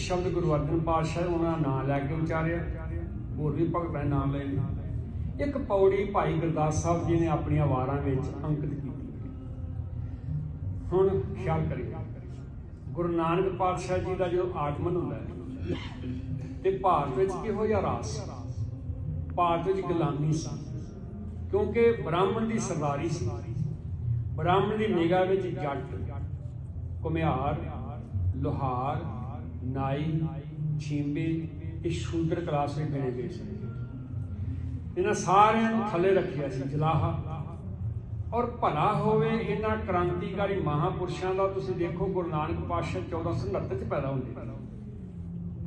ਸ਼ਬਦ ਗੁਰੂ ਅਰਜਨ ਪਾਤਸ਼ਾਹ ਉਹਨਾਂ ਦਾ ਨਾਮ ਲੈ ਕੇ ਉਚਾਰਿਆ। ਹੋਰ ਵੀ ਭਗਤਾਂ ਦੇ ਨਾਮ ਲਏ ਨੇ। ਇੱਕ ਪੌੜੀ ਭਾਈ ਗੁਰਦਾਸ ਸਾਹਿਬ ਜੀ ਨੇ ਆਪਣੀਆਂ ਵਾਰਾਂ ਵਿੱਚ ਅੰਕਿਤ ਕੀਤੀ। ਹੁਣ ਖਿਆਲ ਕਰਿਓ, ਗੁਰੂ ਨਾਨਕ ਪਾਤਸ਼ਾਹ ਜੀ ਦਾ ਜਦੋਂ ਆਗਮਨ ਹੁੰਦਾ ਹੈ, ਤੇ ਭਾਰਤ ਵਿੱਚ ਕਿਹੋ ਜਿਹਾ ਰਾਸ? ਭਾਰਤ ਵਿੱਚ ਗੁਲਾਮੀ ਸੀ, ਕਿਉਂਕਿ ਬ੍ਰਾਹਮਣ ਦੀ ਸਰਦਾਰੀ ਸੀ। ਬ੍ਰਾਹਮਣ ਦੀ ਨਿਗਾਹ ਵਿੱਚ ਜੱਟ ਕੁਮਿਹਾਰ ਲੋਹਾਰ ਨਾਈ, ਛੀਂਬੇ ਇਹ ਸ਼ੂਦਰ ਕਲਾਸ ਵਿੱਚ ਗਿਣੇ ਗਏ ਸੀ। ਇਹਨਾਂ ਸਾਰਿਆਂ ਨੂੰ ਥੱਲੇ ਰੱਖਿਆ ਸੀ ਜਲਾਹਾ। ਔਰ ਭਲਾ ਹੋਵੇ ਇਹਨਾਂ ਕ੍ਰਾਂਤੀਕਾਰੀ ਮਹਾਪੁਰਸ਼ਾਂ ਦਾ ਤੁਸੀਂ ਦੇਖੋ ਗੁਰੂ ਨਾਨਕ ਪਾਤਸ਼ਾਹ 1469 ਚ ਪੈਦਾ ਹੁੰਦੇ।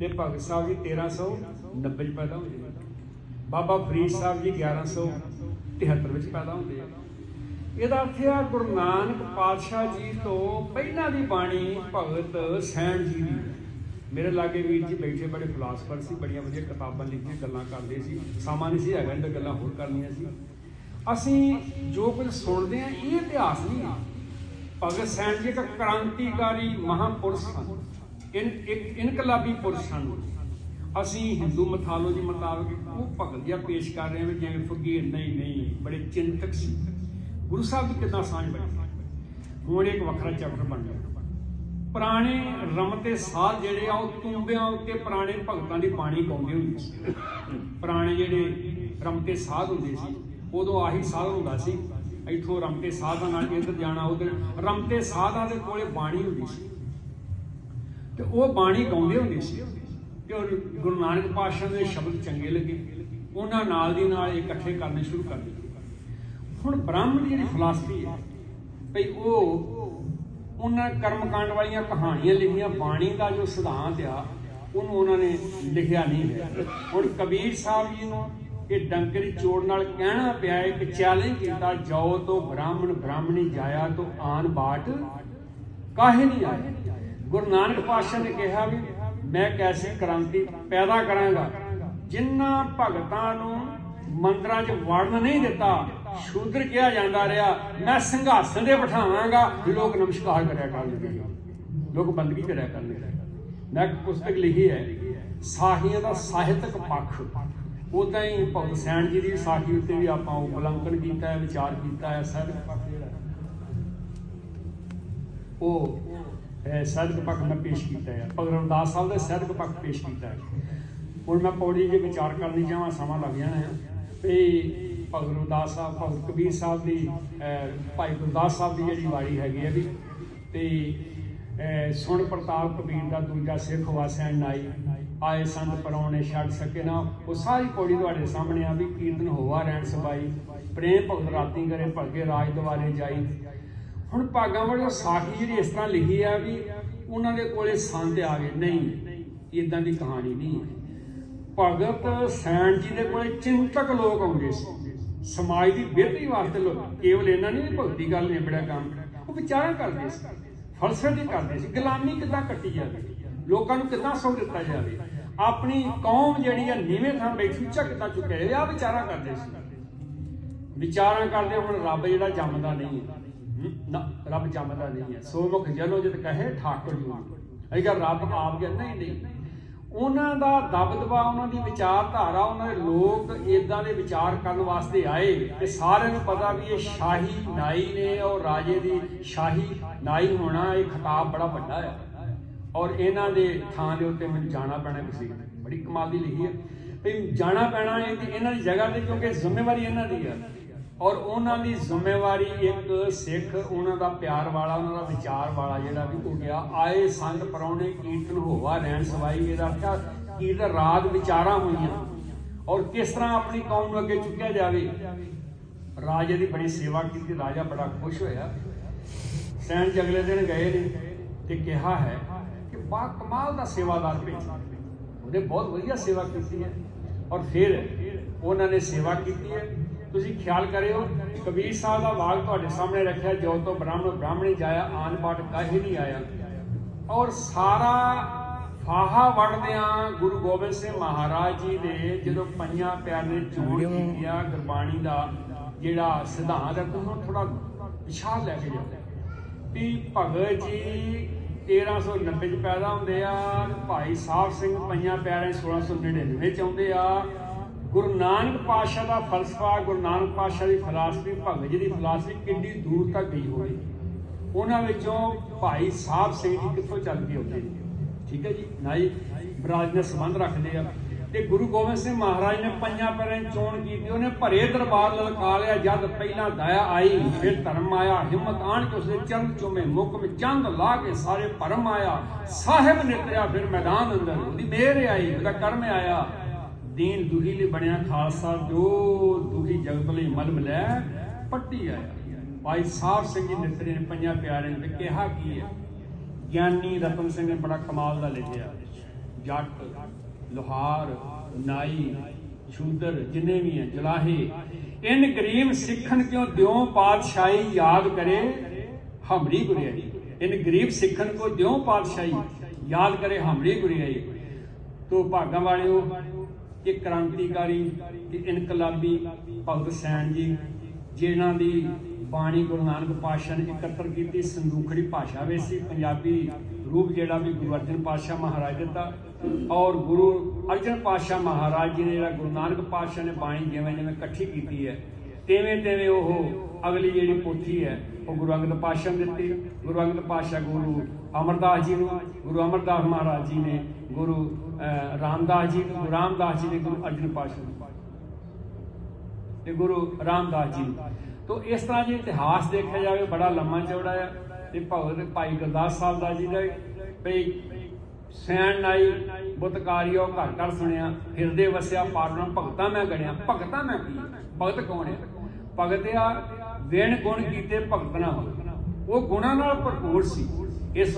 ਤੇ ਭਗਤ ਸਾਹਿਬ ਜੀ 1390 ਚ ਪੈਦਾ ਹੁੰਦੇ। ਬਾਬਾ ਫਰੀਦ ਸਾਹਿਬ ਜੀ 1173 ਵਿੱਚ ਪੈਦਾ ਹੁੰਦੇ। ਆ ਇਹਦਾ ਅਰਥ ਹੈ ਗੁਰੂ ਨਾਨਕ ਪਾਤਸ਼ਾਹ ਜੀ ਤੋਂ ਪਹਿਲਾਂ ਦੀ ਬਾਣੀ ਭਗਤ ਸੈਣ ਜੀ ਦੀ। ਮੇਰੇ ਲਾਗੇ ਵੀਰ ਜੀ ਬੈਠੇ ਬੜੇ ਫਲਾਸਫਰ ਸੀ, ਬੜੀਆਂ ਵਧੀਆ ਕਿਤਾਬਾਂ ਲਿਖੀਆਂ ਗੱਲਾਂ ਕਰਦੇ ਸੀ। ਸਮਾਂ ਨਹੀਂ ਸੀ ਹੈਗਾ ਇਹਨਾਂ ਗੱਲਾਂ ਹੋਰ ਕਰਨੀਆਂ ਸੀ। ਅਸੀਂ ਜੋ ਕੁਝ ਸੁਣਦੇ ਆ ਇਹ ਇਤਿਹਾਸ ਨਹੀਂ ਆ। ਭਗਤ ਸੈਣ ਜੀ ਇੱਕ ਕ੍ਰਾਂਤੀਕਾਰੀ ਮਹਾਪੁਰਸ਼ ਹਨ ਇੱਕ ਇਨਕਲਾਬੀ ਪੁਰਸ਼ ਹਨ ਅਸੀਂ ਹਿੰਦੂ ਮਥਾਲੋਜੀ ਮੁਤਾਬਕ ਉਹ ਭਗਤ ਜਿਹਾ ਪੇਸ਼ ਕਰ ਰਹੇ ਹਾਂ ਵੀ ਜਿਵੇਂ ਫਕੀਰ ਨਹੀਂ ਨਹੀਂ, ਬੜੇ ਚਿੰਤਕ ਸੀ। ਗੁਰੂ ਸਾਹਿਬ ਦੀ ਕਿੰਨਾ ਸਾਂਝ ਬਣੀ? ਹੁਣ ਇੱਕ ਵੱਖਰਾ ਚੈਪਟਰ ਬਣ ਗਿਆ। ਪੁਰਾਣੇ ਰਮਤੇ ਸਾਧ ਜਿਹੜੇ ਆ, ਉਹ ਤੂੰਬਿਆਂ ਉੱਤੇ ਪੁਰਾਣੇ ਭਗਤਾਂ ਦੀ ਬਾਣੀ ਗਾਉਂਦੇ ਹੁੰਦੇ ਸੀ। ਪੁਰਾਣੇ ਜਿਹੜੇ ਰਮਤੇ ਸਾਧ ਹੁੰਦੇ ਸੀ, ਉਦੋਂ ਆਹੀ ਸਾਧ ਹੁੰਦਾ ਸੀ। ਇੱਥੋਂ ਰਮਤੇ ਸਾਧਾਂ ਨਾਲ ਇੱਧਰ ਜਾਣਾ, ਉਧਰ ਰਮਤੇ ਸਾਧਾਂ ਦੇ ਕੋਲੇ ਬਾਣੀ ਹੁੰਦੀ ਸੀ। ਤੇ ਉਹ ਬਾਣੀ ਗਾਉਂਦੇ ਹੁੰਦੇ ਸੀ ਤੇ ਉਹ ਗੁਰੂ ਨਾਨਕ ਪਾਤਸ਼ਾਹ ਦੇ ਸ਼ਬਦ ਚੰਗੇ ਲੱਗੇ। ਉਹਨਾਂ ਨਾਲ ਦੀ ਨਾਲ ਇਕੱਠੇ ਕਰਨੇ ਸ਼ੁਰੂ ਕਰ ਦਿੱਤੇ। ਹੁਣ ਬ੍ਰਾਹਮਣ ਦੀ ਜਿਹੜੀ ਫਲਸਫੀ ਹੈ, ਭਈ ਉਹ ਉਹਨਾਂ ਕਰਮਕਾਂਡ ਵਾਲੀਆਂ ਕਹਾਣੀਆਂ ਲਿਖੀਆਂ, ਬਾਣੀ ਦਾ ਜੋ ਸਿਧਾਂਤ ਆ, ਉਹਨੂੰ ਉਹਨਾਂ ਨੇ ਲਿਖਿਆ ਨਹੀਂ ਹੈ ਹੁਣ ਕਬੀਰ ਸਾਹਿਬ ਜੀ ਨੂੰ ਇਹ ਡੰਕਰੀ ਚੋੜ ਨਾਲ ਕਹਿਣਾ ਪਿਆ ਹੈ ਚੈਲੰਜ ਕੀਤਾ, ਜਾਓ ਤੋਂ ਬ੍ਰਾਹਮਣ, ਬ੍ਰਾਹਮਣੀ ਜਾਇਆ ਤੋਂ ਆਨ ਬਾਟ। ਕਾਹੇ ਨਹੀਂ ਆਏ? ਗੁਰੂ ਨਾਨਕ ਪਾਤਸ਼ਾਹ ਨੇ ਕਿਹਾ ਵੀ, ਮੈਂ ਕੈਸੀ ਕ੍ਰਾਂਤੀ ਪੈਦਾ ਕਰਾਂਗਾ? ਜਿਨ੍ਹਾਂ ਭਗਤਾਂ ਨੂੰ ਮੰਦਰਾਂ 'ਚ ਵੜਨ ਨਹੀਂ ਦਿੱਤਾ ਸ਼ੂਦਰ ਕਿਹਾ ਜਾਂਦਾ ਰਿਹਾ, ਮੈਂ ਸਿੰਘਾਸਨ ਦੇ ਬਿਠਾਵਾਂਗਾ। ਲੋਕ ਨਮਸਕਾਰ ਕਰਿਆ ਕਰਨਗੇ ਲੋਕ ਬੰਦਗੀ ਕਰਿਆ ਕਰਨਗੇ ਮੈਂ ਪੁਸਤਕ ਲਿਖੀ ਹੈ, ਸਾਹੀਆਂ ਦਾ ਸਾਹਿਤਕ ਪੱਖ। ਉਦਾਂ ਹੀ ਭਗਤ ਸੈਣ ਜੀ ਦੀ ਸਾਖੀ ਉੱਤੇ ਵੀ ਆਪਾਂ ਉਪਲੰਕਣ ਕੀਤਾ ਹੈ, ਵਿਚਾਰ ਕੀਤਾ ਹੈ, ਸਾਹਿਤਕ ਪੱਖ ਜਿਹੜਾ ਉਹ ਸਾਹਿਤਕ ਪੱਖ ਮੈਂ ਪੇਸ਼ ਕੀਤਾ ਹੈ। ਭਗਤ ਰਵਿਦਾਸ ਸਾਹਿਬ ਦਾ ਸਾਹਿਤਕ ਪੱਖ ਪੇਸ਼ ਕੀਤਾ ਹੈ। ਹੁਣ ਮੈਂ ਪੌੜੀ ਜੇ ਵਿਚਾਰ ਕਰਨੀ ਚਾਹਾਂ ਸਮਾਂ ਲੱਗ ਜਾਣਾ ਹੈ। ਤੇ ਭਗਤ ਗੁਰਦਾਸ ਸਾਹਿਬ, ਭਗਤ ਕਬੀਰ ਸਾਹਿਬ ਦੀ ਭਾਈ ਗੁਰਦਾਸ ਸਾਹਿਬ ਦੀ ਜਿਹੜੀ ਵਾਰੀ ਹੈਗੀ ਹੈ ਵੀ ਤੇ ਸੁਣ ਪ੍ਰਤਾਪ ਕਬੀਰ ਦਾ ਦੂਜਾ ਸਿੱਖ ਵਾਸਿਆ ਨਾਈ, ਆਏ ਸੰਤ ਪਰੌਣੇ ਛੱਡ ਸਕੇ ਨਾ। ਉਹ ਸਾਰੀ ਪੌੜੀ ਤੁਹਾਡੇ ਸਾਹਮਣੇ ਆ ਵੀ ਕੀਰਤਨ ਹੋਵਾ ਰਹਿਣ ਸਬਾਈ। ਪ੍ਰੇਮ ਭਗਤ ਰਾਤੀ ਕਰੇ, ਭਲਕੇ ਰਾਜ ਦੁਆਰੇ ਜਾਈ। ਹੁਣ ਭਾਗਾਂ ਵਾਲੀ ਸਾਖੀ ਜਿਹੜੀ ਇਸ ਤਰ੍ਹਾਂ ਲਿਖੀ ਆ ਵੀ ਉਹਨਾਂ ਦੇ ਕੋਲੇ ਸੰਦ ਆ ਗਏ। ਨਹੀਂ ਇਦਾਂ ਦੀ ਕਹਾਣੀ ਨਹੀਂ ਹੈ। ਭਗਤ ਸੈਣ ਜੀ ਦੇ ਕੋਲੇ ਚਿੰਤਕ ਲੋਕ ਆਉਂਦੇ ਸੀ। ਸਮਾਜ ਦੀ ਬਿਹਤਰੀ ਵਾਸਤੇ ਲੋਕ, ਕੇਵਲ ਇਹਨਾਂ ਨਹੀਂ ਭਗਤੀ ਗੱਲ ਨਹੀਂ ਬੜਾ ਕੰਮ। ਉਹ ਵਿਚਾਰਾਂ ਕਰਦੇ ਸੀ, ਫਲਸਫੇ ਕਰਦੇ ਸੀ, ਗੁਲਾਮੀ ਕਿੱਦਾਂ ਕੱਟੀ ਜਾਵੇ? ਲੋਕਾਂ ਨੂੰ ਕਿੱਦਾਂ ਸੌ ਦਿੱਤਾ ਜਾਵੇ? ਆਪਣੀ ਕੌਮ ਜਿਹੜੀ ਆ, ਨੀਵੇਂ ਥਾਂ ਬੈਠੀ ਉੱਚਾ ਕਿੱਦਾਂ ਚੁੱਕਿਆ ਜਾਵੇ ਆ ਵਿਚਾਰਾਂ ਕਰਦੇ ਸੀ। ਵਿਚਾਰਾਂ ਕਰਦੇ ਹੁਣ ਰੱਬ ਜਿਹੜਾ ਜੰਮਦਾ ਨਹੀਂ ਹੈ। ਨਾ, ਰੱਬ ਜੰਮਦਾ ਨਹੀਂ ਹੈ। ਸੋ ਮੁਖ ਜਨੋ ਜਦ ਕਹੇ, ਠਾਕੁਰ ਜੀ ਅਗਰ ਰੱਬ ਆਪ ਗਿਆ ਨਹੀਂ ਨਹੀਂ। ਉਹਨਾਂ ਦਾ ਦਬਦਬਾ, ਉਹਨਾਂ ਦੀ ਵਿਚਾਰਧਾਰਾ, ਉਹਨਾਂ ਦੇ ਲੋਕ ਇਦਾਂ ਦੇ ਵਿਚਾਰ ਕਰਨ ਵਾਸਤੇ ਆਏ ਤੇ ਸਾਰਿਆਂ ਨੂੰ ਪਤਾ ਵੀ ਇਹ ਸ਼ਾਹੀ ਨਾਈ ਨੇ ਔਰ ਰਾਜੇ ਦੀ ਸ਼ਾਹੀ ਨਾਈ ਹੋਣਾ, ਇਹ ਖਿਤਾਬ ਬੜਾ ਵੱਡਾ ਹੈ ਔਰ ਇਹਨਾਂ ਦੇ ਥਾਂ ਦੇ ਉੱਤੇ ਮੈਨੂੰ ਜਾਣਾ ਪੈਣਾ ਕਿਸੇ ਬੜੀ ਕਮਾਲ ਦੀ ਲਿਖੀ ਹੈ ਵੀ ਜਾਣਾ ਪੈਣਾ ਹੈ ਕਿ ਇਹਨਾਂ ਦੀ ਜਗ੍ਹਾ ਤੇ ਕਿਉਂਕਿ ਜ਼ਿੰਮੇਵਾਰੀ ਇਹਨਾਂ ਦੀ ਹੈ ਔਰ ਉਹਨਾਂ ਦੀ ਜ਼ਿੰਮੇਵਾਰੀ ਇੱਕ ਸਿੱਖ, ਉਹਨਾਂ ਦਾ ਪਿਆਰ ਵਾਲਾ, ਉਹਨਾਂ ਦਾ ਵਿਚਾਰ ਵਾਲਾ ਜਿਹੜਾ ਵੀ ਹੋ ਗਿਆ। ਆਏ ਸੰਗ ਪਰੌਣੇ ਕੀਰਤਨ ਹੋਵਾ, ਰਹਿਣ ਸਵਾਈ, ਇਹਦਾ ਅਰਥ ਕੀਰਤਨ ਰਾਗ ਵਿਚਾਰਾਂ ਹੋਈਆਂ। ਔਰ ਕਿਸ ਤਰ੍ਹਾਂ ਆਪਣੀ ਕੌਮ ਨੂੰ ਅੱਗੇ ਚੁੱਕਿਆ ਜਾਵੇ? ਰਾਜੇ ਦੀ ਬੜੀ ਸੇਵਾ ਕੀਤੀ, ਰਾਜਾ ਬੜਾ ਖੁਸ਼ ਹੋਇਆ। ਸੈਨ ਚ ਅਗਲੇ ਦਿਨ ਗਏ ਨੇ ਤੇ ਕਿਹਾ ਹੈ ਕਿ ਬਾ ਕਮਾਲ ਦਾ ਸੇਵਾਦਾਰ ਭੇਜਿਆ ਉਹਨੇ ਬਹੁਤ ਵਧੀਆ ਸੇਵਾ ਕੀਤੀ ਹੈ। ਔਰ ਫਿਰ ਉਹਨਾਂ ਨੇ ਸੇਵਾ ਕੀਤੀ ਹੈ। ਤੁਸੀਂ ਖਿਆਲ ਕਰਿਓ ਕਬੀਰ ਸਾਹਿਬ ਦਾ ਵਾਕ ਤੁਹਾਡੇ ਸਾਹਮਣੇ ਰੱਖਿਆ ਜੋ ਤੋਂ ਬ੍ਰਾਹਮਣ ਬ੍ਰਾਹਮਣੀ ਜਾਇਆ ਆਨ ਬਾਟ ਕਾਹੇ ਨਹੀਂ ਆਇਆ। ਔਰ ਸਾਰਾ ਫਾਹਾ ਵੜਦਿਆਂ ਗੁਰੂ ਗੋਬਿੰਦ ਸਿੰਘ ਮਹਾਰਾਜ ਜੀ ਨੇ ਜਦੋਂ ਪੰਜਾਂ ਪਿਆਰੇ ਜੋੜ ਕੀਤੀਆਂ ਗੁਰਬਾਣੀ ਦਾ ਜਿਹੜਾ ਸਿਧਾਂਤ ਹੈ ਤੁਸੀਂ ਥੋੜਾ ਵਿਸ਼ਾਲ ਲੈ ਕੇ ਜਾਓ। ਵੀ ਭਗਤ ਜੀ 1390 ਚ ਪੈਦਾ ਹੁੰਦੇ ਆ ਭਾਈ ਸਾਹਿਬ ਸਿੰਘ ਪੰਜਾਂ ਪਿਆਰੇ 1699 ਚ ਆਉਂਦੇ ਆ ਗੁਰੂ ਨਾਨਕ ਪਾਤਸ਼ਾਹ ਦਾ ਫਲਸਫਾ, ਗੁਰੂ ਨਾਨਕ ਪਾਤਸ਼ਾਹ ਦੀ ਫਲਸਫੀ ਭਗਤ ਜੀ ਦੀ ਫਲਸਫੀ ਕਿੰਨੀ ਦੂਰ ਤੱਕ ਗਈ ਹੋਵੇ। ਉਹਨਾਂ ਵਿੱਚੋਂ ਭਾਈ ਸਾਹਿਬ ਸਿੰਘ ਜੀ ਕਿੱਥੋਂ ਚੱਲ ਕੇ ਆਉਂਦੇ ਨੇ ਠੀਕ ਹੈ ਜੀ? ਨਾਈ ਬਰਾਜ ਨੇ ਸੰਬੰਧ ਰੱਖਦੇ ਆ। ਤੇ ਗੁਰੂ ਗੋਬਿੰਦ ਸਿੰਘ ਮਹਾਰਾਜ ਨੇ ਪੰਜਾਂ ਪੈਰਾਂ ਚੋਣ ਕੀਤੀ। ਉਹਨੇ ਭਰੇ ਦਰਬਾਰ ਲਲਕਾ ਲਿਆ। ਜਦ ਪਹਿਲਾਂ ਦਇਆ ਆਈ, ਫਿਰ ਧਰਮ ਆਇਆ। ਹਿੰਮਤ ਆਣ ਕੇ ਉਸਦੇ ਚਰਨ ਚੁੰਮੇ। ਮੁਕਮ ਚੰਦ ਲਾ ਕੇ ਸਾਰੇ ਭਰਮ ਆਇਆ। ਸਾਹਿਬ ਨਿਤਰਿਆ ਫਿਰ ਮੈਦਾਨ ਅੰਦਰ। ਉਹਦੀ ਮਿਹਰ ਆਈ, ਉਹਦਾ ਕਰਮ ਆਇਆ। ਦੀਨ ਦੁਖੀ ਲਈ ਬਣਿਆ ਖਾਲਸਾ ਜੋ ਦੁਖੀ ਜਗਤ ਲਈ ਮਲਮ ਲੈ ਪੱਟੀ ਆਇਆ ਭਾਈ ਸਾਹਿਬ ਸਿੰਘ ਜੀ ਨਿਤਰੇ ਨੇ ਪੰਜਾਂ ਪਿਆਰਿਆਂ ਨੇ ਕਿਹਾ ਕੀ ਹੈ ਗਿਆਨੀ ਰਤਨ ਸਿੰਘ ਨੇ ਬੜਾ ਕਮਾਲ ਦਾ ਲਿਖਿਆ ਜੱਟ ਲੋਹਾਰ ਨਾਈ ਸ਼ੂਦਰ ਜਿੰਨੇ ਵੀ ਹੈ ਜਲਾਹੇ ਇਨ ਗਰੀਬ ਸਿੱਖਣ ਕਿਉ ਦਿਓ ਪਾਤਸ਼ਾਹੀ ਯਾਦ ਕਰੇ ਹਮਰੀ ਗੁਰਿਆਈ ਇਨ ਗਰੀਬ ਸਿੱਖਣ ਕੋ ਦਿਓ ਪਾਤਸ਼ਾਹੀ ਯਾਦ ਕਰੇ ਹਮਰੀ ਗੁਰਿਆਈ ਤੋ ਭਾਗਾਂ ਵਾਲਿਓ ਇਹ ਕ੍ਰਾਂਤੀਕਾਰੀ ਤੇ ਇਨਕਲਾਬੀ ਭਗਤ ਸੈਣ ਜੀ, ਜਿਨ੍ਹਾਂ ਦੀ ਬਾਣੀ ਗੁਰੂ ਨਾਨਕ ਪਾਤਸ਼ਾਹ ਨੇ ਇਕੱਤਰ ਕੀਤੀ, ਸੰਦੂਖੜੀ ਭਾਸ਼ਾ ਵਿੱਚ ਸੀ, ਪੰਜਾਬੀ ਰੂਪ ਜਿਹੜਾ ਵੀ ਗੁਰੂ ਅਰਜਨ ਪਾਤਸ਼ਾਹ ਮਹਾਰਾਜ ਦਿੱਤਾ ਔਰ ਗੁਰੂ ਅਰਜਨ ਪਾਤਸ਼ਾਹ ਮਹਾਰਾਜ ਜੀ ਨੇ ਜਿਹੜਾ ਗੁਰੂ ਨਾਨਕ ਪਾਤਸ਼ਾਹ ਨੇ ਬਾਣੀ ਜਿਵੇਂ ਜਿਵੇਂ ਇਕੱਠੀ ਕੀਤੀ ਹੈ, ਤਿਵੇਂ ਤਿਵੇਂ ਉਹ ਅਗਲੀ ਜਿਹੜੀ ਪੋਥੀ ਹੈ, ਉਹ ਗੁਰੂ ਅੰਗਦ ਪਾਤਸ਼ਾਹ ਨੇ ਦਿੱਤੀ। ਗੁਰੂ ਅੰਗਦ ਪਾਤਸ਼ਾਹ ਗੁਰੂ ਅਮਰਦਾਸ ਜੀ ਨੂੰ, ਗੁਰੂ ਅਮਰਦਾਸ ਮਹਾਰਾਜ ਜੀ ਨੇ ਗੁਰੂ ਅਹ, ਰਾਮਦਾਸ ਜੀ ਗੁਰੂ ਰਾਮਦਾਸ ਜੀ ਨੇ ਗੁਰੂ ਅਰਜਨ ਪਾਤਸ਼ਾਹ ਨੂੰ ਤੇ ਗੁਰੂ ਰਾਮਦਾਸ ਜੀ ਨੂੰ। ਤੋ ਇਸ ਤਰ੍ਹਾਂ ਜੇ ਇਤਿਹਾਸ ਦੇਖਿਆ ਜਾਵੇ ਬੜਾ ਲੰਮਾ ਚੌੜਾ ਆ ਤੇ ਭਗਤ ਭਾਈ ਗੁਰਦਾਸ ਸਾਹਿਬ ਦਾ ਜੀ ਦਾ ਭਈ ਸੈਣ ਨਾਈ ਬੁੱਤਕਾਰੀਓ ਘਰ ਘਰ ਸੁਣਿਆ ਹਿਰਦੇ ਵਸਿਆ ਪਾਰਨਾ ਭਗਤਾ ਮੈਂ ਗਣਿਆ ਭਗਤਾ ਮੈਂ ਕੀ? ਭਗਤ ਕੌਣ ਹੈ ਭਗਤਿਆ ਆ ਗੁਣ ਕੀਤੇ ਭਗਤ ਨਾ ਹੋਏ। ਉਹ ਗੁਣਾਂ ਨਾਲ ਭਰਪੂਰ ਸੀ।